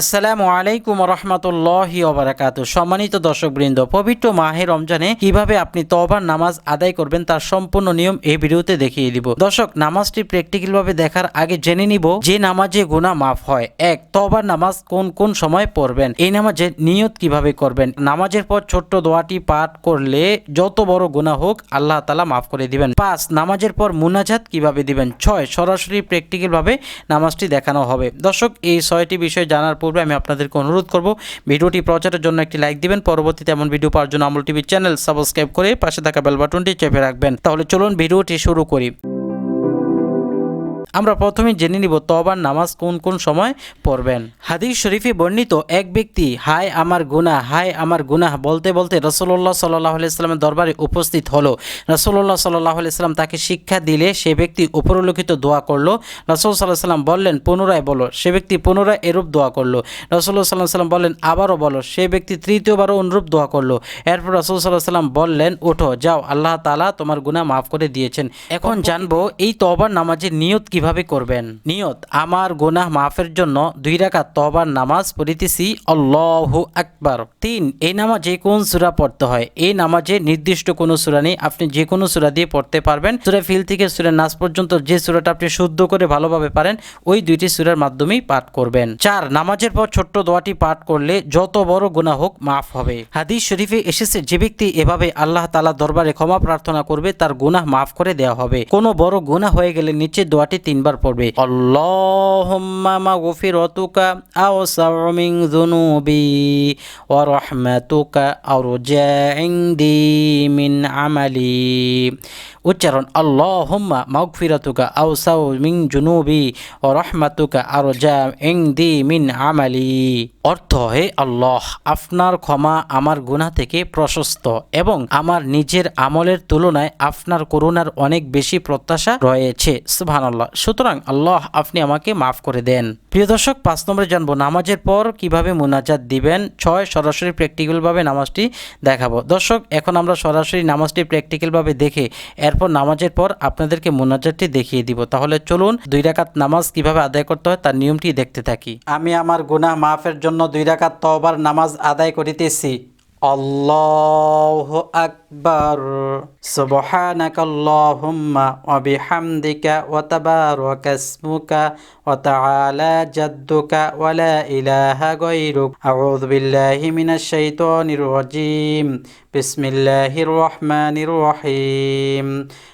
আসসালামু আলাইকুম রহমতুল্লাহি ওবরাকাত সম্মানিত দর্শকবৃন্দ, পবিত্র মাহে রমজানে কীভাবে আপনি তওবার নামাজ আদায় করবেন তার সম্পূর্ণ নিয়ম এই ভিডিওতে দেখিয়ে দিব। দর্শক, নামাজটি প্র্যাকটিক্যাল ভাবে দেখার আগে জেনে নিব যে নামাজে গুনাহ মাফ হয়। এক, তওবার নামাজ কোন কোন সময় পড়বেন? এই নামাজে নিয়ত কীভাবে করবেন? নামাজের পর ছোট্ট দোয়াটি পাঠ করলে যত বড় গুনাহ হোক, আল্লাহ তালা মাফ করে দিবেন। পাঁচ, নামাজের পর মুনাজাত কীভাবে দিবেন? ছয়, সরাসরি প্র্যাকটিক্যাল ভাবে নামাজটি দেখানো হবে। দর্শক, এই ছয়টি বিষয় জানার পূর্বে আমি আপনাদেরকে অনুরোধ করব ভিডিওটি প্রচারের জন্য একটি লাইক দিবেন। পরবর্তীতে এমন ভিডিও পাওয়ার জন্য আমল টিভি চ্যানেল সাবস্ক্রাইব করে পাশে থাকা বেল বাটনটি চেপে রাখবেন। তাহলে চলুন ভিডিওটি শুরু করি। আমরা প্রথমে জেনে নিব তবার নামাজ কোন কোন সময় পড়বেন। হাদিস শরীফে বর্ণিত এক ব্যক্তি হায় আমার গুনাহ হায় আমার গুনাহ বলতে বলতে রসল্লাহ সাল্লাহ আলাইস্লামের দরবারে উপস্থিত হলো। রসল্লাহ সাল্লাহ আলাইস্লাম তাকে শিক্ষা দিলে সে ব্যক্তি উপরোল্লিখিত দোয়া করল। রসল সাল্লাহ সাল্লাম বললেন পুনরায় বলো। সে ব্যক্তি পুনরায় এরূপ দোয়া করল। রসল্লাহ সাল্লাহ সাল্লাম বললেন আবারও বলো। সে ব্যক্তি তৃতীয়বারও অনুরূপ দোয়া করল। এরপর রসুল সাল্লাহ সাল্লাম বললেন ওঠো যাও আল্লাহ তালা তোমার গুনাহ মাফ করে দিয়েছেন। এখন জানব এই তবার নামাজের নিয়ত কীভাবে করবেন? নিয়ত, আমার গুনাহ মাফের জন্য দুই রাকাত তবার নামাজ পড়িতেছি, আল্লাহু আকবার। তিন, এই নামাজে কোন সূরা পড়তে হয়? এই নামাজে নির্দিষ্ট কোনো সূরা নেই, আপনি যে কোনো সূরা দিয়ে পড়তে পারবেন। সূরা ফিল থেকে সূরা নাস পর্যন্ত যে সূরাটা আপনি শুদ্ধ করে ভালোভাবে পারেন, ওই দুইটি সূরার মাধ্যমেই পাঠ করবেন। চার, নামাজের পর ছোট্ট দোয়াটি পাঠ করলে যত বড় গুনাহ হোক মাফ হবে। হাদিস শরীফে এসেছে, যে ব্যক্তি এভাবে আল্লাহ তালা দরবারে ক্ষমা প্রার্থনা করবে, তার গুনাহ মাফ করে দেওয়া হবে। কোনো বড় গুনাহ হয়ে গেলে নিচের দোয়াটি তিনবার পড়বে। আল্লাহুম্মা মাগফিরাতুকা আওসাউ মিন যুনুবি ওয়া রাহমাতুকা আরজা আমালি। উচ্চারণ, আল্লাহুম্মা মাগফিরাতুকা আওসাউ মিন জুনুবি ও রহমাতুকা আরজা ইনদি মিন আমালি। অর্থ হে আল্লাহ, আপনার ক্ষমা আমার গুনাহ থেকে প্রশস্ত এবং আমার নিজের আমলের তুলনায় আপনার করুণার অনেক বেশি প্রত্যাশা রয়েছে। সুবহানাল্লাহ। সুতরাং আল্লাহ আপনি আমাকে মাফ করে দেন। প্রিয় দর্শক, পাঁচ নম্বরে জানব, নামাজের পর কীভাবে মুনাজাত দিবেন? ছয়, সরাসরি প্র্যাকটিক্যালভাবে নামাজটি দেখাবো। দর্শক, এখন আমরা সরাসরি নামাজটি প্র্যাকটিক্যালভাবে দেখে এরপর নামাজের পর আপনাদেরকে মুনাজাতটি দেখিয়ে দিব। তাহলে চলুন, দুই রাকাত নামাজ কীভাবে আদায় করতে হয় তার নিয়মটি দেখতে থাকি। আমি আমার গুনাহ মাফের জন্য দুই রাকাত তওবার নামাজ আদায় করিতেছি। আল্লাহ আকবর সুবহানাক আল্লাহুম্মা ওয়া বিহামদিকা ওয়া তাবারাকা ইসমুকা ওয়া তাআলা জাদ্দুকা ওয়া লা ইলাহা গায়রুক আউযু বিল্লাহি মিনাশ শাইতানির রাজীম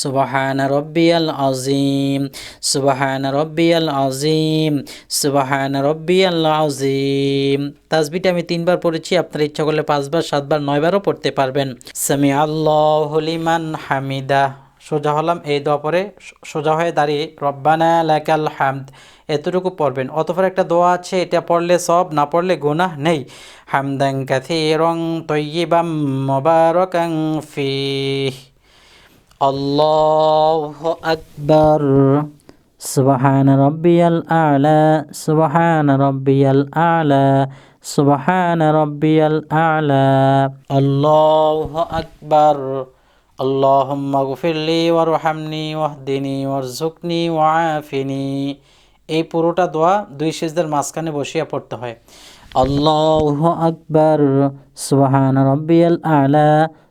সুবাহান রব্বিয়াল আজিম সুবাহান রব্বিয়াল আজিম সুবাহান রব্বিয়াল আজিম তাসবিটা আমি তিনবার পড়েছি, আপনার ইচ্ছা করলে পাঁচবার, সাতবার, নয়বারও পড়তে পারবেন। সামি আল্লাহ হলিমান হামিদা। সোজা হলাম এই দোয়া পরে, সোজা হয়ে দাঁড়িয়ে, রব্বানা লাকাল হামদ। এতটুকু পড়বেন। অতপর একটা দোয়া আছে, এটা পড়লে সব, না পড়লে গুনাহ নেই। হামদাং কাথি কাথিরং তৈয়িবাম মোবারকাং ফিহ। الله أكبر سبحان ربي الأعلى سبحان ربي الأعلى سبحان ربي الأعلى الله أكبر اللهم اغفر لي وارحمني واهدني وارزقني وعافني এই পুরোটা দোয়া দুই সিজদার মাঝখানে বসিয়ে পড়তে হয় আল্লাহ আকবার সুবহান রব্বিয়াল আলা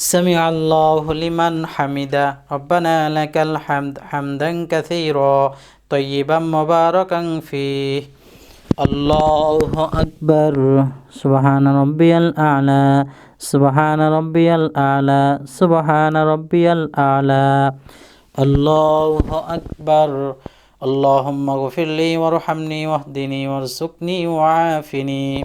سمع الله لمن حمده. ربنا لك الحمد حمدا كثيرا طيبا مباركا فيه. الله أكبر. سبحان ربي الأعلى. سبحان ربي الأعلى. سبحان ربي الأعلى. الله أكبر. اللهم اغفر لي وارحمني واهدني وارزقني وعافني.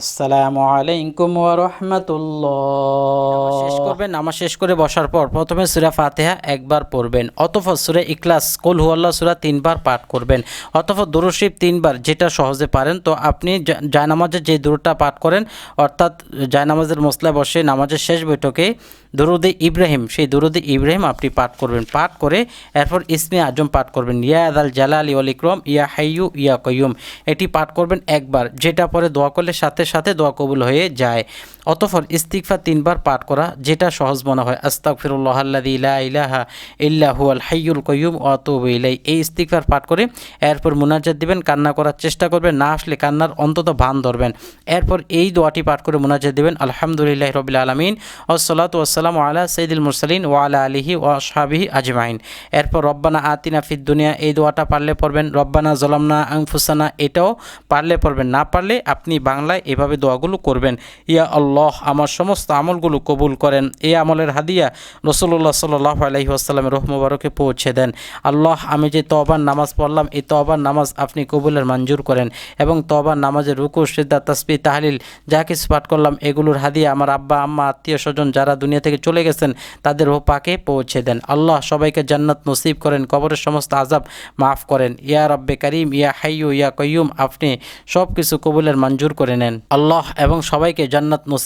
আসসালামু আলাইকুম ওয়া রাহমাতুল্লাহ। শেষ করবেন, নামাজ শেষ করে বসার পর প্রথমে সূরা ফাতিহা একবার পড়বেন অতঃপর সূরা ইখলাস, কুল হুয়াল্লাহ সূরা তিনবার পাঠ করবেন অতঃপর দুরূদ শরীফ তিনবার, যেটা সহজে পারেন, তো আপনি জায়নামাজে যে দূরটা পাঠ করেন, অর্থাৎ জায়নামাজের মশলায় বসে নামাজের শেষ বৈঠকে দুরুদে ইব্রাহিম, সেই দুরুদে ইব্রাহিম আপনি পাঠ করবেন, পাঠ করে এরপর ইসমে আজম পাঠ করবেন, ইয়া আদাল জালালি ওয়াল ইকরম, ইয়া হাইয়ু ইয়া কয়ুম এটি পাঠ করবেন একবার, যেটা পরে দোয়া করলে সাথে সাথে দোয়া কবুল হয়ে যায়। অতঃপর ইস্তিগফার তিনবার পাঠ করা, যেটা সহজ মনে হয়। আস্তাগফিরুল্লাহ আল্লাযী লা ইলাহা ইল্লা হুয়াল হাইয়ুল কাইয়ুম ওয়া ইলাই এই ইস্তিগফার পাঠ করে এরপর মুনাজাত দিবেন, কান্না করার চেষ্টা করবেন, না আসলে কান্নার অন্তত ভান ধরবেন। এরপর এই দোয়াটি পাঠ করে মুনাজাত দিবেন, আলহামদুলিল্লাহ রবিল আলমিন ওসলাত ওসালাম আলা সঈদুল মুরসালিন ওয়া আলা আলিহি ওয়া সাহাবিহি আজমাইন। এরপর রব্বানা আতিনা ফিদ দুনিয়া, এই দোয়াটা পারলে পড়বেন, রব্বানা জলামনা আংফুসানা এটাও পারলে পড়বেন, না পারলে আপনি বাংলায় এভাবে দোয়াগুলো করবেন। ইয়া আমার সমস্ত আমলগুলো কবুল করেন। এই আমলের হাদিয়া রসুল্লাহ সাল্লাহ আলহি আসসালামের রহমবারকে পৌঁছে দেন। আল্লাহ, আমি যে তবার নামাজ পড়লাম, এই তবার নামাজ আপনি কবুলের মঞ্জুর করেন এবং তবার নামাজের রুকু সিদ্ধা তসবি তাহলিল যা কিছু পাঠ করলাম, এগুলোর হাদিয়া আমার আব্বা, আম্মা, আত্মীয় স্বজন যারা দুনিয়া থেকে চলে গেছেন, তাদের পাকে পৌঁছে দেন। আল্লাহ সবাইকে জান্নাত নসিব করেন, কবরের সমস্ত আজাব মাফ করেন। ইয়া রব্বে করিম, ইয়া হাইয়ু ইয়া কয়ুম আপনি সব কিছু কবুলের মঞ্জুর করে নেন। আল্লাহ এবং সবাইকে জান্নাত নসিব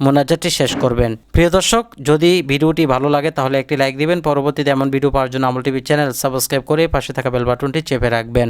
মোনাজাতটি শেষ করবেন। প্রিয় দর্শক, যদি ভিডিওটি ভালো লাগে, তাহলে একটি লাইক দিবেন। পরবর্তীতে এমন ভিডিও পাওয়ার জন্য আমল টিভি চ্যানেল সাবস্ক্রাইব করে পাশে থাকা বেল বাটনটি চেপে রাখবেন।